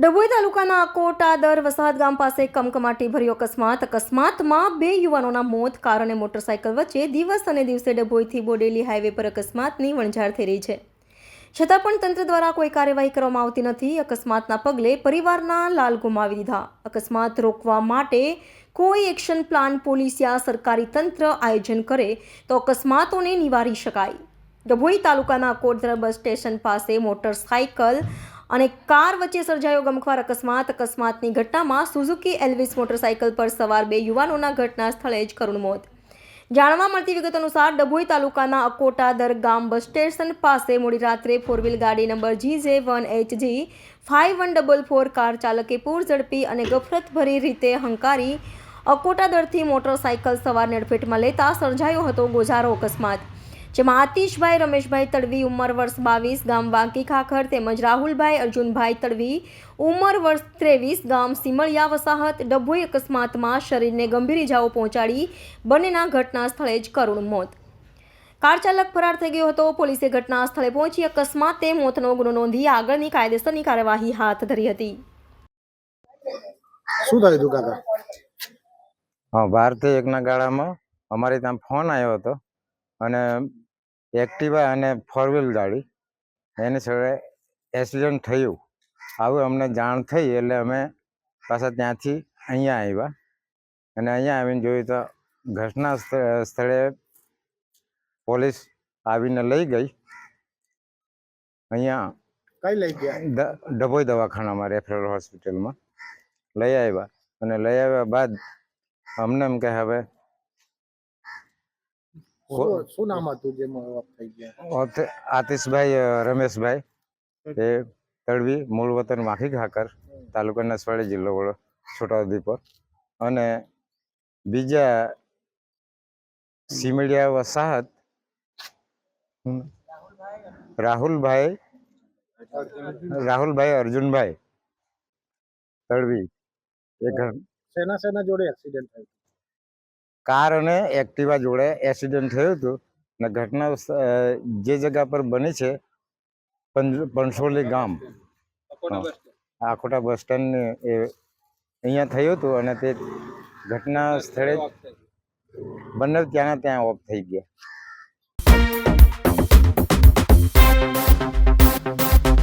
ડભોઈ તાલુકાના કોટાદર વસાહત ગામ પાસે કમકમાટી ભર્યો અકસ્માત. અકસ્માતમાં બે યુવાનોના મોત કાર અને મોટરસાયકલ વચ્ચે દિવસ અને દિવસે ડભોઈથી બોડેલી હાઈવે પર અકસ્માતની વણઝાર થઈ રહી છે. છતાં પણ તંત્ર દ્વારા કોઈ કાર્યવાહી કરવામાં આવતી નથી. અકસ્માતના પગલે પરિવારના લાલ ગુમાવી દીધા. અકસ્માત રોકવા માટે કોઈ એક્શન પ્લાન પોલીસ યા સરકારી તંત્ર આયોજન કરે તો અકસ્માતોને નિવારી શકાય. ડભોઈ તાલુકાના કોટધર બસ સ્ટેશન પાસે મોટરસાયકલ અને કાર વચ્ચે સર્જાયો ગમખ્વાર અકસ્માત. અકસ્માતની ઘટનામાં સુઝુકી એલ્વિસ મોટરસાયકલ પર સવાર બે યુવાનોના ઘટના સ્થળે જ કરુણ મોત. જાણવા મળતી વિગત અનુસાર ડભોઈ તાલુકાના અકોટાદર ગામ બસ સ્ટેશન પાસે મોડી રાત્રે ફોર વ્હીલ ગાડી number G J one H G, five one double four car ચાલકે પૂર ઝડપી અને ગફરતભરી રીતે હંકારી અકોટાદરથી મોટરસાયકલ સવારને અડફેટમાં લેતા સર્જાયો હતો ગોઝારો અકસ્માત. જેમાં આતિશભાઈ રમેશભાઈ તડવી ઉંમર વર્ષ બાવીસ ગામ વાંકી ખાખર તેમજ રાહુલભાઈ અર્જુનભાઈ તડવી ઉંમર વર્ષ ત્રેવીસ ગામ સિમળિયા વસાહત ડભોઈ અકસ્માતમાં શરીરને ગંભીર ઇજાઓ પહોંચાડી બંનેના ઘટના સ્થળે જ કરુણ મોત. કાર ચાલક ફરાર થઈ ગયો હતો. પોલીસે ઘટના સ્થળે પહોંચી અકસ્માતે મોતનો ગુનો નોંધી આગળની કાયદેસરની કાર્યવાહી હાથ ધરી હતી. શું થયું હતું કાકા? હા ભારતીય એકના ગાળામાં અમારે ત્યાં ફોન આવ્યો હતો અને એક્ટિવા અને ફોર વ્હીલ ગાડી. એની સાથે એક્સિડન્ટ થયું. આવું અમને જાણ થઈ એટલે અમે પાછા ત્યાંથી અહીંયા આવ્યા. અને અહીંયા આવીને જોયું તો ઘટના સ્થ- સ્થળે પોલીસ આવીને લઈ ગઈ. અહીંયા કઈ લઈ ગયા? ડભોઈ દવાખાનામાં રેફરલ હોસ્પિટલમાં લઈ આવ્યા. અને લઈ આવ્યા બાદ અમને એમ કે હવે શું નામ હતું જે મોત થઈ ગયા? આતિશભાઈ રમેશભાઈ એ તળવી મૂળ વતન માખી ખાકર તાલુકા નસવાડી જિલ્લો વડો છોટાઉદેપુર. અને બીજા સિમડિયા વસાહત રાહુલભાઈ રાહુલભાઈ અર્જુનભાઈ તળવી એ ઘર. શેના શેના જોડે એક્સિડન્ટ થયું. કાર અને એક્ટિવા જોડે એક્સિડન્ટ થયું હતું ને ઘટના જે જગ્યા પર બની છે પંચોલી ગામ. આખોટા બસ સ્ટેન્ડ. એ અહીંયા થયું હતું અને તે ઘટના સ્થળે બંને ત્યાંના ત્યાં ઓફ થઈ ગયા.